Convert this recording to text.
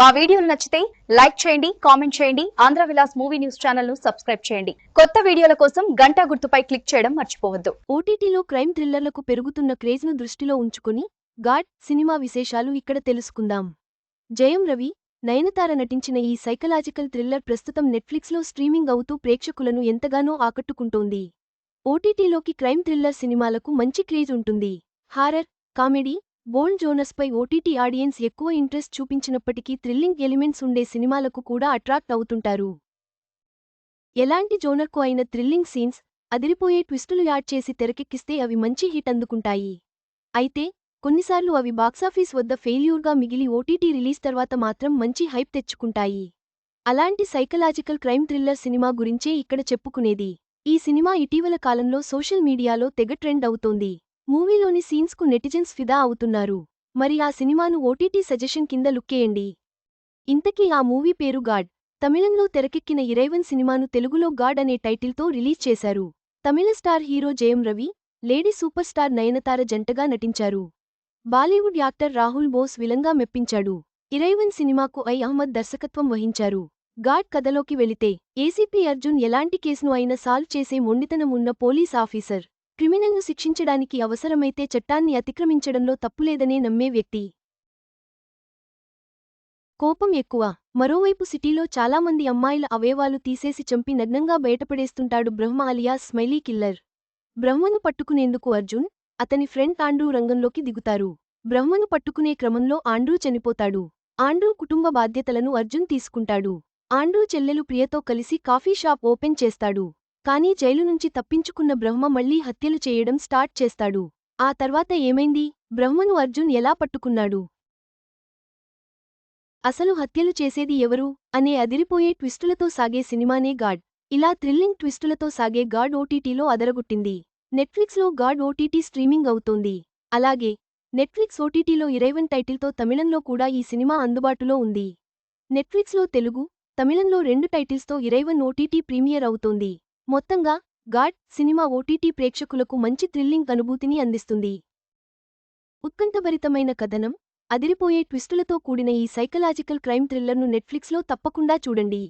మా వీడియోలు నచ్చితే లైక్ చేయండి కామెంట్ చేయండి ఆంధ్ర విలాస్ మూవీ న్యూస్ ఛానల్ను సబ్స్క్రైబ్ చేయండి. కొత్త వీడియోల కోసం గంట గుర్తుపై క్లిక్ చేయడం మర్చిపోవద్దు. ఓటీటీలో క్రైమ్ థ్రిల్లర్లకు పెరుగుతున్న క్రేజ్ను దృష్టిలో ఉంచుకుని గాడ్ సినిమా విశేషాలు ఇక్కడ తెలుసుకుందాం. జయం రవి నయనతార నటించిన ఈ సైకలాజికల్ థ్రిల్లర్ ప్రస్తుతం నెట్ఫ్లిక్స్లో స్ట్రీమింగ్ అవుతూ ప్రేక్షకులను ఎంతగానో ఆకట్టుకుంటోంది. ఓటీటీలోకి క్రైమ్ థ్రిల్లర్ సినిమాలకు మంచి క్రేజ్ ఉంటుంది. హారర్ కామెడీ బోల్డ్ జోనస్పై ఓటీటీ ఆడియన్స్ ఎక్కువ ఇంట్రెస్ట్ చూపించినప్పటికీ థ్రిల్లింగ్ ఎలిమెంట్స్ ఉండే సినిమాలకు కూడా అట్రాక్ట్ అవుతుంటారు. ఎలాంటి జోనర్కు అయిన థ్రిల్లింగ్ సీన్స్ అదిరిపోయే ట్విస్టులు యాడ్ చేసి తెరకెక్కిస్తే అవి మంచి హిట్ అందుకుంటాయి. అయితే కొన్నిసార్లు అవి బాక్సాఫీస్ వద్ద ఫెయిల్యూర్గా మిగిలి ఓటీటీ రిలీజ్ తర్వాత మాత్రం మంచి హైప్ తెచ్చుకుంటాయి. అలాంటి సైకలాజికల్ క్రైమ్ థ్రిల్లర్ సినిమా గురించే ఇక్కడ చెప్పుకునేది. ఈ సినిమా ఇటీవల కాలంలో సోషల్ మీడియాలో తెగ ట్రెండ్ అవుతోంది. మూవీలోని సీన్స్కు నెటిజన్స్ ఫిదా అవుతున్నారు. మరి ఆ సినిమాను ఓటీటీ సజెషన్ కింద లుక్కేయండి ఇంతకీ ఆ మూవీ పేరు గాడ్. తమిళంలో తెరకెక్కిన ఇరైవన్ సినిమాను తెలుగులో గాడ్ అనే టైటిల్తో రిలీజ్ చేశారు. Tamil star hero Jayam Ravi lady super star Nayanthara జంటగా నటించారు. బాలీవుడ్ యాక్టర్ రాహుల్ బోస్ విలంగా మెప్పించాడు. ఇరైవన్ సినిమాకు ఐ అహ్మద్ దర్శకత్వం వహించారు. గాడ్ కథలోకి వెళితే ఏసీపీ అర్జున్ ఎలాంటి కేసును అయినా సాల్వ్ చేసే మొండితనం ఉన్న పోలీస్ ఆఫీసర్. క్రిమినల్ను శిక్షించడానికి అవసరమైతే చట్టాన్ని అతిక్రమించడంలో తప్పులేదనే నమ్మే వ్యక్తి. కోపం ఎక్కువ. మరోవైపు సిటీలో చాలామంది అమ్మాయిల అవయవాలు తీసేసి చంపి నగ్నంగా బయటపడేస్తుంటాడు బ్రహ్మ అలియా స్మైలీ కిల్లర్. బ్రహ్మను పట్టుకునేందుకు అర్జున్ అతని ఫ్రెండ్ ఆండ్రూ రంగంలోకి దిగుతారు. బ్రహ్మను పట్టుకునే క్రమంలో ఆండ్రూ చనిపోతాడు. ఆండ్రూ కుటుంబ బాధ్యతలను అర్జున్ తీసుకుంటాడు. ఆండ్రూ చెల్లెలు ప్రియతో కలిసి కాఫీ షాప్ ఓపెన్ చేస్తాడు. కానీ జైలు నుంచి తప్పించుకున్న బ్రహ్మ మళ్ళీ హత్యలు చేయడం స్టార్ట్ చేస్తాడు. ఆ తర్వాత ఏమైంది? బ్రహ్మను అర్జున్ ఎలా పట్టుకున్నాడు? అసలు హత్యలు చేసేది ఎవరు? అనే అదిరిపోయే ట్విస్టులతో సాగే సినిమానే గాడ్. ఇలా థ్రిల్లింగ్ ట్విస్టులతో సాగే గాడ్ ఓటీటీలో అదరగొట్టింది. నెట్ఫ్లిక్స్లో గాడ్ ఓటీటీ స్ట్రీమింగ్ అవుతోంది. అలాగే నెట్ఫ్లిక్స్ ఓటీటీలో ఇరైవన్ టైటిల్తో తమిళంలో కూడా ఈ సినిమా అందుబాటులో ఉంది. నెట్ఫ్లిక్స్లో తెలుగు తమిళంలో రెండు టైటిల్స్తో ఇరైవన్ ఓటీటీ ప్రీమియర్ అవుతోంది. మొత్తంగా గాడ్ సినిమా ఓటీటీ ప్రేక్షకులకు మంచి థ్రిల్లింగ్ అనుభూతిని అందిస్తుంది. ఉత్కంఠభరితమైన కథనం అదిరిపోయే ట్విస్టులతో కూడిన ఈ సైకలాజికల్ క్రైమ్ థ్రిల్లర్ను నెట్ఫ్లిక్స్లో తప్పకుండా చూడండి.